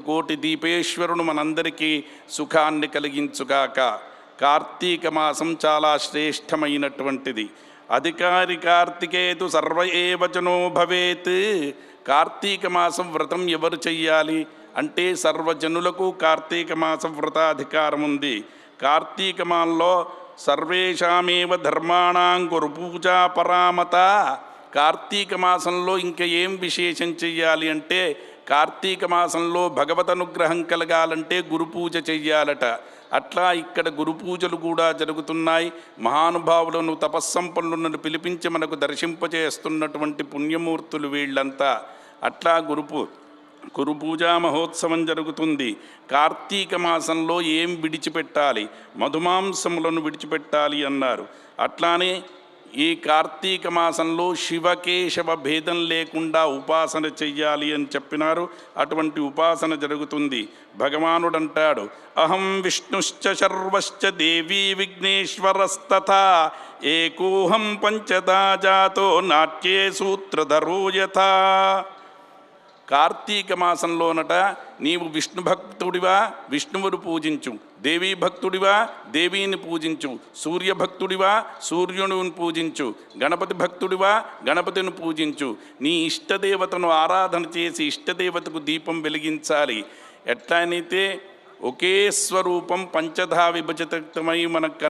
ఉన్నటువంటి కోటి దీపేశ్వరుడు మనందరికీ సుఖాన్ని కలిగించుగాక. కార్తీక మాసం చాలా శ్రేష్టమైనటువంటిది. అధికారి కార్తికేతు సర్వ ఏవచనో భవేత్. కార్తీక మాసం వ్రతం ఎవరు చెయ్యాలి? అంటే సర్వజనులకు కార్తీక మాసం వ్రతాధికారం ఉంది కార్తీకమాల్లో సర్వేషామేవ ధర్మాణాం గురు పూజా పరామత. కార్తీక మాసంలో ఇంకా ఏం విశేషం చెయ్యాలి అంటే కార్తీక మాసంలో భగవతనుగ్రహం కలగాలంటే గురుపూజ చెయ్యాలట. అట్లా ఇక్కడ గురుపూజలు కూడా జరుగుతున్నాయి. మహానుభావులను తపస్సంపన్నులను పిలిపించి మనకు దర్శింపజేస్తున్నటువంటి పుణ్యమూర్తులు వీళ్ళంతా. అట్లా గురుపు గురుపూజా గురు పూజా మహోత్సవం జరుగుతుంది. కార్తీక మాసంలో ఏం విడిచిపెట్టాలి? మధుమాంసములను విడిచిపెట్టాలి అన్నారు. అట్లానే ఈ కార్తీక మాసంలో శివకేశవ భేదం లేకుండా ఉపాసన చెయ్యాలి అని చెప్పినారు. అటువంటి ఉపాసన జరుగుతుంది. భగవానుడు అంటాడు అహం విష్ణుశ్చ శర్వశ్చ దేవీ విఘ్నేశ్వరస్తథా ఏకోహం పంచదా జాతో నాట్యే సూత్రధరో యథా కార్తీక మాసంలోనట నీవు విష్ణు భక్తుడివా? విష్ణువును పూజించు. దేవీ భక్తుడివా? దేవీని పూజించు. సూర్య భక్తుడివా? సూర్యుని పూజించు. గణపతి భక్తుడివా? గణపతిని పూజించు. నీ ఇష్టదేవతను ఆరాధన చేసి ఇష్టదేవతకు దీపం వెలిగించాలి. ఎట్లనైతే ఒకే స్వరూపం పంచధా విభజితమై మనకు